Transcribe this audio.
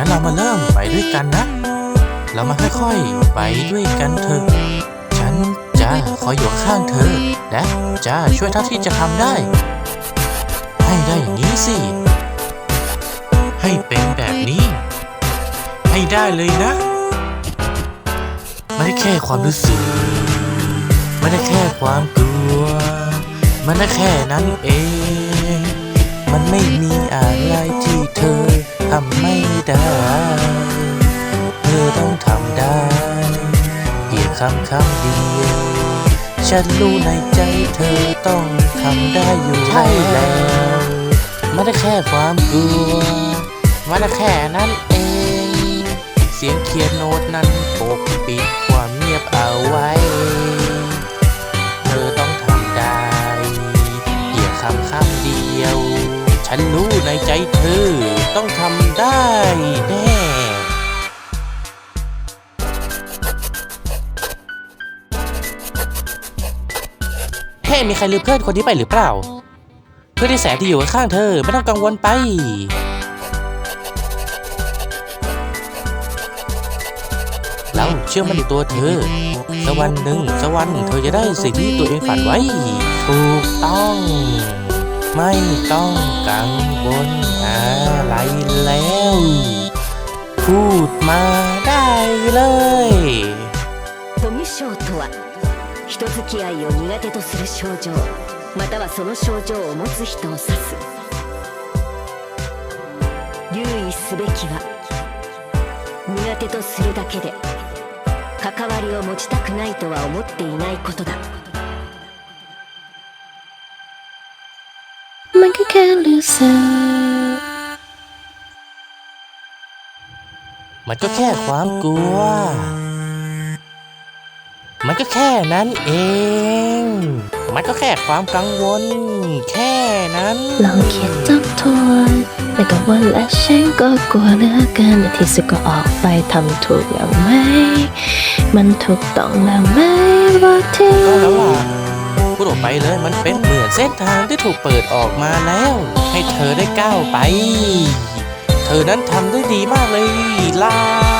งั้นเรามาเริ่มไปด้วยกันนะ เรามาค่อยๆไปด้วยกันเถอะ ฉันจะคอยอยู่ข้างเธอ และจะช่วยเท่าที่จะทำได้ ให้ได้อย่างนี้สิ ให้เป็นแบบนี้ ให้ได้เลยนะ ไม่ได้แค่ความรู้สึก ไม่ได้แค่ความกลัว มันได้แค่นั้นเอง มันไม่มีอะไรที่ำไม่ได้ เธอต้องทำได้เพียงคำคำเดียว ฉันรู้ในใจเธอต้องทำได้อยู่ใช่แล้ว ไม่ได้แค่ความกลัวไม่ได้แค่นั้นเอง เสียงเขียนโน้ตนั้นปกปิดความเงียบเอาไว้ เธอต้องทำได้เพียงคำคำเดียว ฉันรู้ในใจเธอต้องทำได้แน่เฮ้มีใครลืมเพื่อนคนนี้ไปหรือเปล่า เพื่อนที่แสนที่อยู่ข้างเธอไม่ต้องกังวลไปเราเชื่อมันในตัวเธอสักวันหนึ่งสักวันเธอจะได้สิ่งที่ตัวเองฝันไว้ ถูกต้อง ไม่ต้องกังวลอะไรแล้ว พูดมาได้เลย コミュ障とは人付き合いを苦手とする症状またはその症状を持つ人を指す留意すべきは苦手とするだけで関わりを持ちたくないとは思っていないことだ ค่รู้สึกมันก็แค่ความกลัว มันก็แค่นั้นเอง มันก็แค่ความกังวล แค่นั้น ลองคิดทบทวนแต่ก็ว่าและฉันก็กลัวเหลือเกินในที่สุดก็ออกไปทำถูกแล้วไหม มันถูกต้องแล้วไหมว่าที่ ก็แล้วล่ะ พูดออกไปเลยมันเป็นเหมือนเส้นทางที่ถูกเปิดออกมาแล้ว ให้เธอได้ก้าวไป เธอนั้นทำได้ดีมากเลยล่ะ